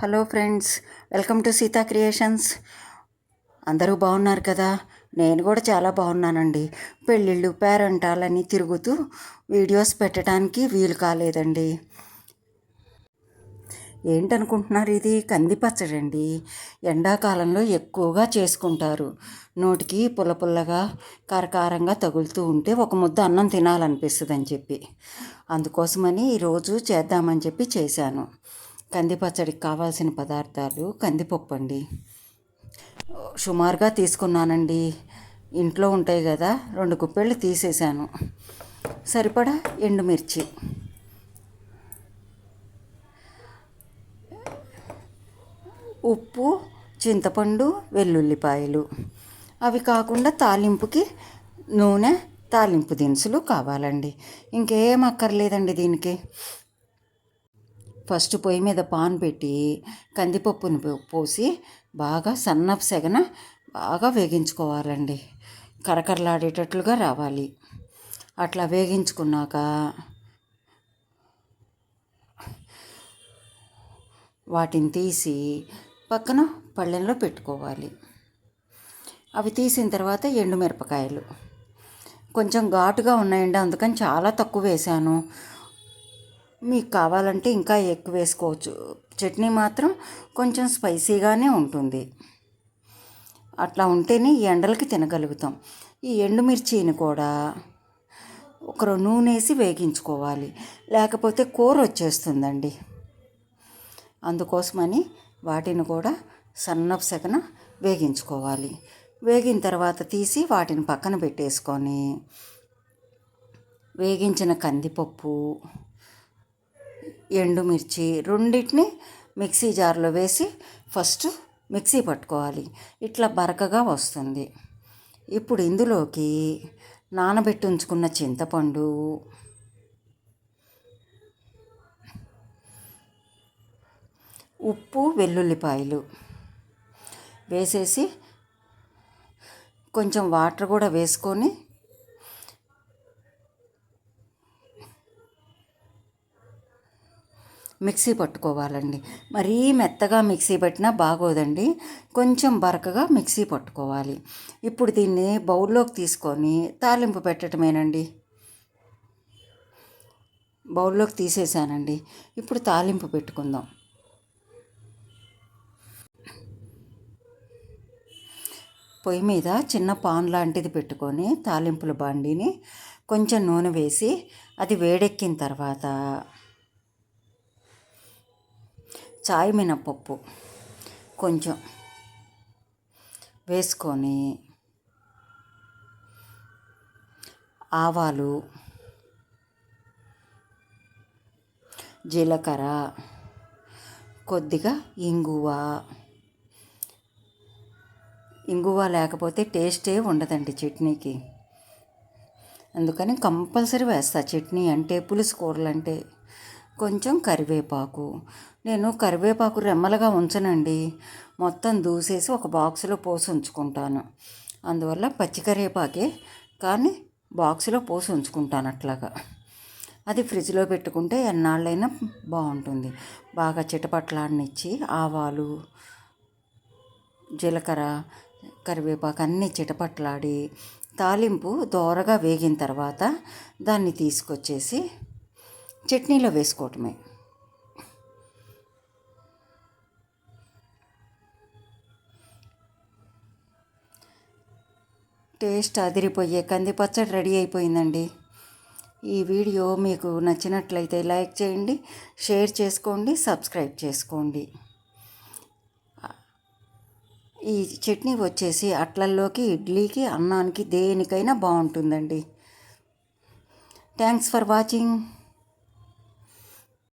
Hello friends welcome to Sita creations. అందరూ బాగున్నారు కదా? నేను కూడా చాలా బాగున్నానండి. పెళ్ళిళ్ళు పేరంటాలని తిరుగుతూ వీడియోస్ పెట్టడానికి వీలు కాలేదండి. ఏంటనుకుంటున్నారు ఇది? కందిపచ్చడండి. ఎండాకాలంలో ఎక్కువగా చేసుకుంటారు. నోటికి పుల్ల పుల్లగా కారకారంగా తగులుతూ ఉంటే ఒక ముద్ద అన్నం తినాలనిపిస్తుంది అని చెప్పి. అందుకోసమని ఈరోజు చేద్దామని చెప్పి చేశాను. కంది పచ్చడికి కావాల్సిన పదార్థాలు కందిపప్పు అండి సుమారుగా తీసుకున్నానండి. ఇంట్లో ఉంటాయి కదా రెండు కుప్పెళ్ళు తీసేసాను సరిపడా ఎండుమిర్చి. ఉప్పు చింతపండు వెల్లుల్లిపాయలు. అవి కాకుండా తాలింపుకి నూనె తాలింపు దినుసులు కావాలండి. ఇంకేం అక్కర్లేదండి దీనికి. ఫస్ట్ పొయ్యి మీద పాన్ పెట్టి కందిపప్పుని పోసి బాగా సన్నపు సెగన బాగా వేగించుకోవాలండి. కరకరలాడేటట్లుగా రావాలి. అట్లా వేగించుకున్నాక వాటిని తీసి పక్కన పళ్ళెంలో పెట్టుకోవాలి. అవి తీసిన తర్వాత ఎండుమిరపకాయలు. కొంచెం ఘాటుగా ఉన్నాయండి అందుకని చాలా తక్కువ వేసాను మీకు కావాలంటే ఇంకా ఎక్కువ వేసుకోవచ్చు. చట్నీ మాత్రం కొంచెం స్పైసీగానే ఉంటుంది. అట్లా ఉంటేనే ఈ ఎండలకి తినగలుగుతాం. ఈ ఎండుమిర్చిని కూడా ఒక నూనె వేసి వేగించుకోవాలి. లేకపోతే కూర వచ్చేస్తుందండి. అందుకోసమని వాటిని కూడా సన్నపు సెకన వేగించుకోవాలి. వేగిన తర్వాత తీసి వాటిని పక్కన పెట్టేసుకొని వేగించిన కందిపప్పు ఎండుమిర్చి రెండింటిని మిక్సీ జార్లో వేసి ఫస్ట్ మిక్సీ పట్టుకోవాలి. ఇట్లా బరకగా వస్తుంది. ఇప్పుడు ఇందులోకి నానబెట్టి ఉంచుకున్న చింతపండు ఉప్పు వెల్లుల్లిపాయలు వేసేసి కొంచెం వాటర్ కూడా వేసుకొని మిక్సీ పట్టుకోవాలండి. మరీ మెత్తగా మిక్సీ పెట్టినా బాగోదండి. కొంచెం బరకగా మిక్సీ పట్టుకోవాలి. ఇప్పుడు దీన్ని బౌల్లోకి తీసుకొని తాలింపు పెట్టడమేనండి బౌల్లోకి తీసేసానండి. ఇప్పుడు తాలింపు పెట్టుకుందాం. పొయ్యి మీద చిన్న పాన్ లాంటిది పెట్టుకొని తాలింపుల బండిని కొంచెం నూనె వేసి అది వేడెక్కిన తర్వాత చాయ్ మినపప్పు కొంచెం వేసుకొని ఆవాలు జీలకర్ర కొద్దిగా ఇంగువ. ఇంగువ లేకపోతే టేస్టే ఉండదండి చట్నీకి. అందుకని కంపల్సరీ వేస్తా. చట్నీ అంటే పులుసు కూరలు అంటే కొంచెం కరివేపాకు. నేను కరివేపాకు రెమ్మలుగా ఉంచనండి. మొత్తం దూసేసి ఒక బాక్సులో పోసి ఉంచుకుంటాను. అందువల్ల పచ్చి కరివేపాకే కానీ బాక్సులో పోసి ఉంచుకుంటాను అట్లాగా. అది ఫ్రిడ్జ్లో పెట్టుకుంటే ఎన్నాళ్ళైనా బాగుంటుంది. బాగా చిటపట్లాడనిచ్చి ఆవాలు జీలకర్ర కరివేపాకు అన్నీ చిటపట్లాడి తాలింపు దోరగా వేగిన తర్వాత దాన్ని తీసుకొచ్చేసి చట్నీలో వేసుకోవటమే. టేస్ట్ అదిరిపోయే కంది పచ్చడి రెడీ అయిపోయిందండి. ఈ వీడియో మీకు నచ్చినట్లయితే లైక్ చేయండి షేర్ చేసుకోండి సబ్స్క్రైబ్ చేసుకోండి. ఈ చట్నీ వచ్చేసి అట్లల్లోకి ఇడ్లీకి అన్నానికి దేనికైనా బాగుంటుందండి. Thanks for watching.